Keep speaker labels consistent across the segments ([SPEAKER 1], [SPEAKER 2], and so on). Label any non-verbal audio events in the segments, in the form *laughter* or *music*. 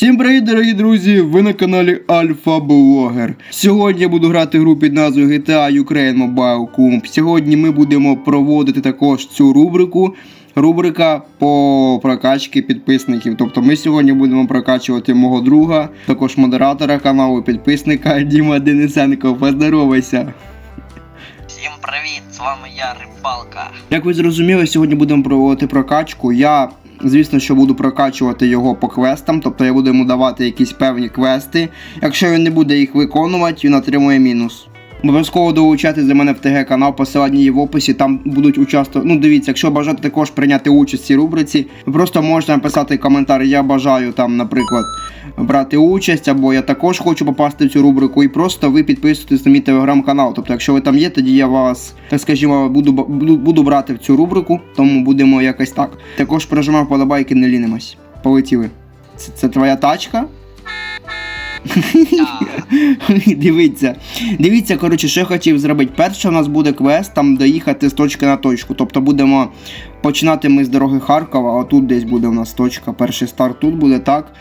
[SPEAKER 1] Всім привіт, дорогі друзі! Ви на каналі Альфа Блогер. Сьогодні я буду грати гру під назвою GTA Ukraine Mobile Comp. Сьогодні ми будемо проводити також цю рубрику. Рубрика по прокачці підписників. Тобто ми сьогодні будемо прокачувати мого друга, також модератора каналу, підписника Діма Денисенко. Поздоровайся!
[SPEAKER 2] Всім привіт, з вами я, Рибалка.
[SPEAKER 1] Як ви зрозуміли, сьогодні будемо проводити прокачку. Я, звісно, що буду прокачувати його по квестам, тобто я буду йому давати якісь певні квести. Якщо він не буде їх виконувати, він отримує мінус. Обов'язково долучайтесь до мене в ТГ канал, посилання є в описі, там будуть участвувати. Ну, дивіться, якщо бажаєте також прийняти участь в цій рубриці, ви просто можете написати коментар. Я бажаю там, наприклад, брати участь, або я також хочу попасти в цю рубрику, і просто ви підписуєтесь на мій телеграм-канал. Тобто, якщо ви там є, тоді я вас, так скажімо, буду, буду, буду брати в цю рубрику, тому будемо якось так. Також прожимав вподобайки, не лінимось. Полетіли. Це, це твоя тачка? *laughs* Дивіться. Дивіться, коротше, що я хотів зробити. Перше у нас буде квест там доїхати з точки на точку. Тобто будемо починати ми з дороги Харкова, а тут десь буде у нас точка. Перший старт тут буде так.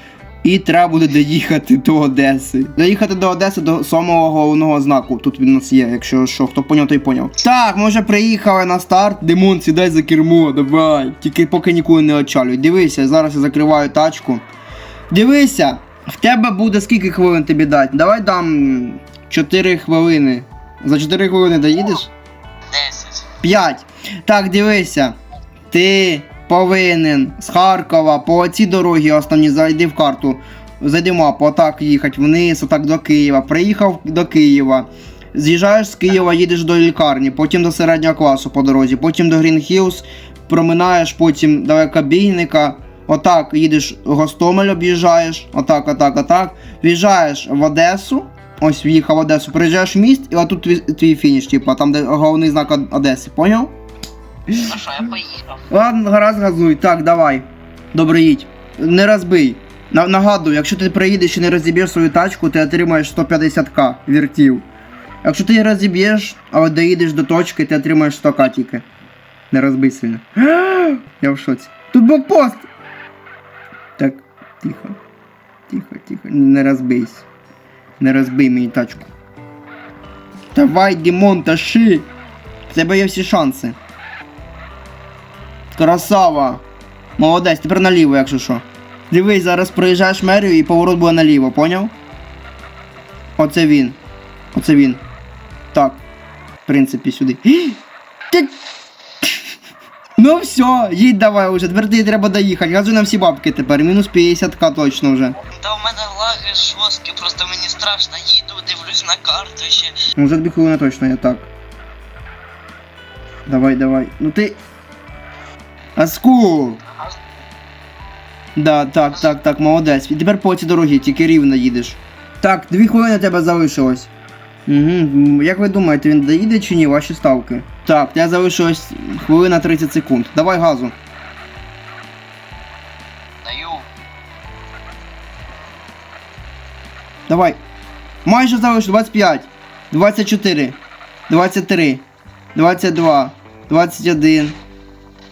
[SPEAKER 1] І треба буде доїхати до Одеси. Доїхати до Одеси до самого головного знаку. Тут він у нас є, якщо що, хто поняв, той поняв. Так, ми вже приїхали на старт. Димон, сідай за кермо, давай. Тільки поки ніколи не очалюй. Дивися, зараз я закриваю тачку. Дивися, в тебе буде скільки хвилин тобі дати? Давай дам 4 хвилини. За 4 хвилини доїдеш?
[SPEAKER 2] 10.
[SPEAKER 1] 5. Так, дивися. Ти повинен з Харкова по цій дорогі основні зайди в карту. Зайди в мапу, отак їхати вниз, отак до Києва. Приїхав до Києва. З'їжджаєш з Києва, їдеш до лікарні, потім до середнього класу по дорозі, потім до Грін Хілз, проминаєш потім далекобійника. Отак їдеш Гостомель об'їжджаєш, отак, отак, отак. В'їжджаєш в Одесу. Ось в'їхав в Одесу, приїжджаєш в міст, і отут твій, твій фініш, типу, там де головний знак Одеси, поняв?
[SPEAKER 2] Ну що, я поїхав.
[SPEAKER 1] Ладно, гаразд газуй. Так, давай. Добре їдь. Не розбий. На- нагадую, якщо ти приїдеш і не розіб'єш свою тачку, ти отримаєш 150к віртів. Якщо ти її розіб'єш, але доїдеш до точки, ти отримаєш 100к тільки. Не розбий сильно. *gasps* Я в шоці. Тут блокпост! Так, тихо. Тихо, тихо. Не розбийся. Не розбий мені тачку. Давай, Дімон, таши! В тебе є всі шанси. Красава! Молодець, тепер наліво, якщо що. Дивись, зараз проїжджаєш мерію і поворот буде наліво, поняв? Оце він. Оце він. Так. В принципі, сюди. Ти... Ну все, їдь давай уже, тепер тобі треба доїхати. Газуй на всі бабки тепер. Мінус 50к точно вже.
[SPEAKER 2] Та у мене лаги жорсткі, просто мені страшно їду, дивлюсь на карту ще.
[SPEAKER 1] Ну, вже дві хвилини точно, я так. Давай, давай. Ну ти. Аску! Да, так, так, так, молодець. І тепер по цій дорогі, тільки рівно їдеш. Так, дві хвилини тебе залишилось. Угу. Як ви думаєте, він доїде чи ні? Ваші ставки? Так, тебе залишилось хвилина 30 секунд. Давай газу.
[SPEAKER 2] Даю.
[SPEAKER 1] Давай. Майже залиш 25, 24, 23, 22, 21,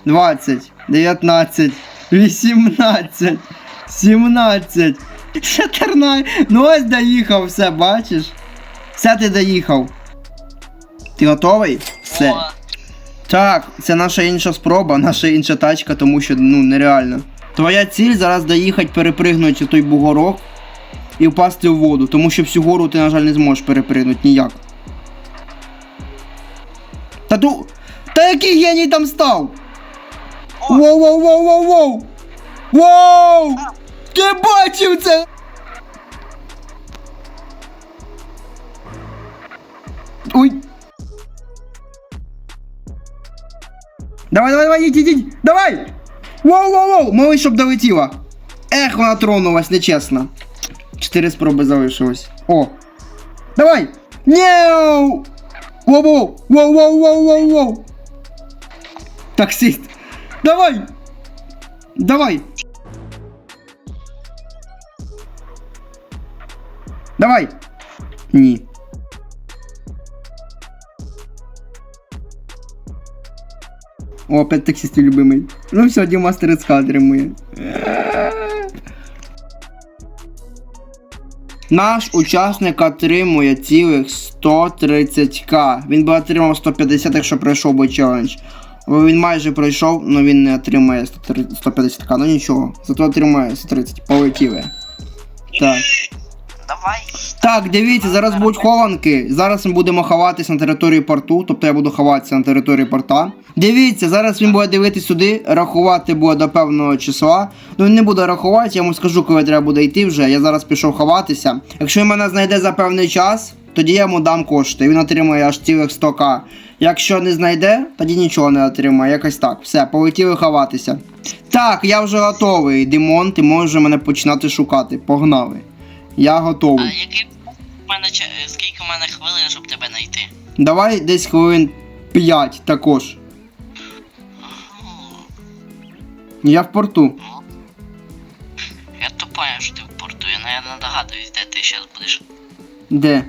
[SPEAKER 1] 20, 19, 18, 17, 14. Ну ось доїхав, все, бачиш? Все ти доїхав. Ти готовий? Все.
[SPEAKER 2] О,
[SPEAKER 1] Так, це наша інша спроба, наша інша тачка, тому що ну нереально. Твоя ціль зараз доїхати, перепригнути той бугорок і впасти в воду, тому що всю гору ти, на жаль, не зможеш перепригнути ніяк. Та ту. Та який геній там став? Воу, воу, воу, воу, воу! Воу! Ти бачив це? Ой. Давай, давай, давай, їдь, їдь, їдь. Давай! Воу, воу, воу! Малий, щоб долетіла. Ех, вона тронулась, нечесно. Чотири спроби залишилось. О! Давай! Неу! Воу, воу, воу, воу, воу, воу, воу! Таксист! Давай! Давай! Давай! Ні. О, опять таксист любимый. Ну все, Димастер из кадри мы. Наш учасник отримує цілих 130к. Він би отримав 150, якщо пройшов би челендж. Він майже пройшов, але він не отримає 150к. Ну нічого, зато отримає 130. Полетіли. Так.
[SPEAKER 2] Давай.
[SPEAKER 1] Так, дивіться, зараз будуть хованки. Зараз ми будемо ховатись на території порту, тобто я буду ховатися на території порта. Дивіться, зараз він буде дивитися сюди, рахувати буде до певного числа. Ну він не буде рахувати, я йому скажу, коли треба буде йти вже. Я зараз пішов ховатися. Якщо він мене знайде за певний час, тоді я йому дам кошти. Він отримує аж цілих 100к. Якщо не знайде, тоді нічого не отримає. Якось так. Все, полетіли ховатися. Так, я вже готовий. Димон, ти можеш мене починати шукати. Погнали. Я
[SPEAKER 2] А який в мене ча- скільки в мене хвилин, щоб тебе знайти?
[SPEAKER 1] Давай десь хвилин 5 також. Я в порту.
[SPEAKER 2] Я поняв, що ти в порту. Я, наверное, догадуюсь, де ти зараз будеш.
[SPEAKER 1] Де?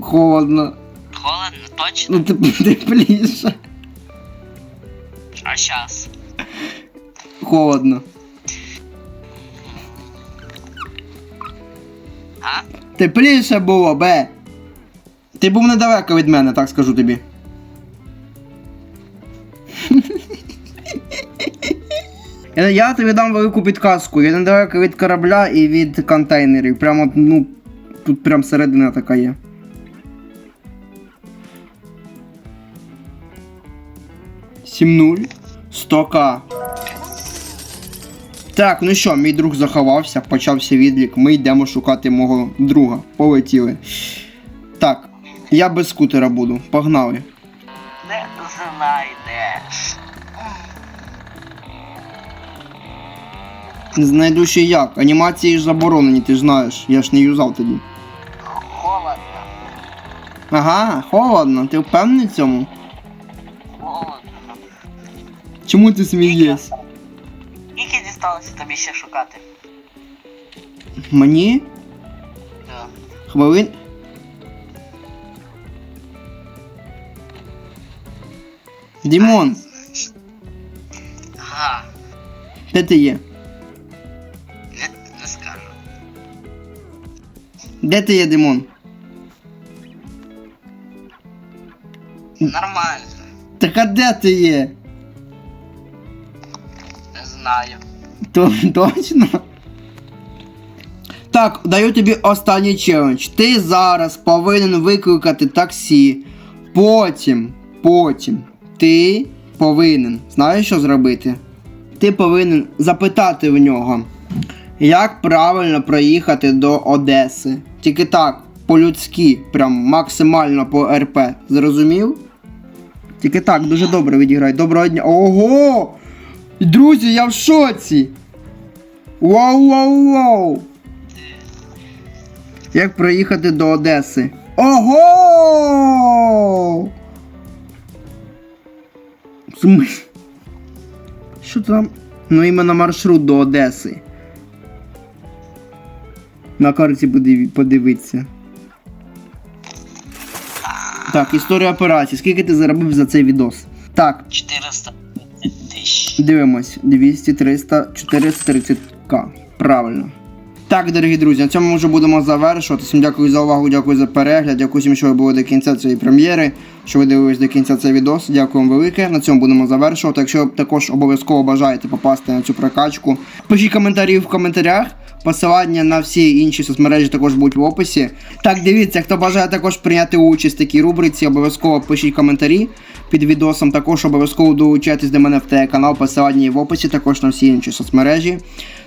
[SPEAKER 1] Холодно.
[SPEAKER 2] Холодно, точно?
[SPEAKER 1] Ну ти *laughs* тепліше.
[SPEAKER 2] А щас?
[SPEAKER 1] Холодно.
[SPEAKER 2] А?
[SPEAKER 1] Тепліше було, бе. Ти був недалеко від мене, так скажу тобі. Я, тобі дам велику підказку. Я недалеко від корабля і від контейнерів. Прямо, ну, тут прям середина така є. Сім нуль. 100к. Так, ну що, мій друг заховався, почався відлік. Ми йдемо шукати мого друга. Полетіли. Так, я без скутера буду. Погнали.
[SPEAKER 2] Не знайдеш.
[SPEAKER 1] Знайду ще як. Анімації ж заборонені, ти ж знаєш. Я ж не юзав тоді.
[SPEAKER 2] Холодно.
[SPEAKER 1] Ага, холодно. Ти впевнений в цьому?
[SPEAKER 2] Холодно.
[SPEAKER 1] Чому ти смієшся?
[SPEAKER 2] Скільки дісталося тобі ще шукати?
[SPEAKER 1] Мені?
[SPEAKER 2] Да.
[SPEAKER 1] Хвилин. Дімон,
[SPEAKER 2] Ага.
[SPEAKER 1] де ти є?
[SPEAKER 2] Не, не скажу.
[SPEAKER 1] Де ти є, Димон?
[SPEAKER 2] Нормально.
[SPEAKER 1] Так а де ти є?
[SPEAKER 2] Не знаю.
[SPEAKER 1] То, точно? Так, даю тобі останній челендж. Ти зараз повинен викликати таксі. Потім, потім ти повинен. Знаєш, що зробити? Ти повинен запитати в нього, як правильно проїхати до Одеси. Тільки так, по-людськи, прям максимально по РП. Зрозумів? Тільки так, дуже добре відіграй. Доброго дня. Ого! Друзі, я в шоці! Вау! Як проїхати до Одеси? Ого! Що там? Ну іменно маршрут до Одеси. На карті подивитися. Так, історія операції. Скільки ти заробив за цей відос? Так,
[SPEAKER 2] 400 тисяч.
[SPEAKER 1] Дивимось, 200, 300, 430к. Правильно. Так, дорогі друзі, на цьому ми вже будемо завершувати. Всім дякую за увагу, дякую за перегляд. Дякую всім, що ви були до кінця цієї прем'єри, що ви дивились до кінця цей відос. Дякую вам велике. На цьому будемо завершувати. Якщо також обов'язково бажаєте попасти на цю прокачку, пишіть коментарі в коментарях. Посилання на всі інші соцмережі також будуть в описі. Так, дивіться, хто бажає також прийняти участь в такій рубриці, обов'язково пишіть коментарі під відосом. Також обов'язково долучайтесь до мене в телеканал, посилання є в описі, також на всі інші соцмережі.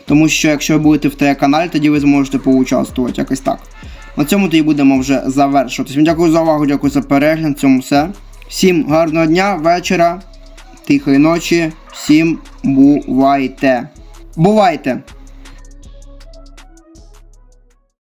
[SPEAKER 1] Тому що якщо ви будете в телеканалі, тоді ви зможете поучаствувати. Якось так. На цьому тоді будемо вже завершувати. Дякую за увагу, дякую за перегляд. На цьому все. Всім гарного дня, вечора, тихої ночі. Всім бувайте. Бувайте!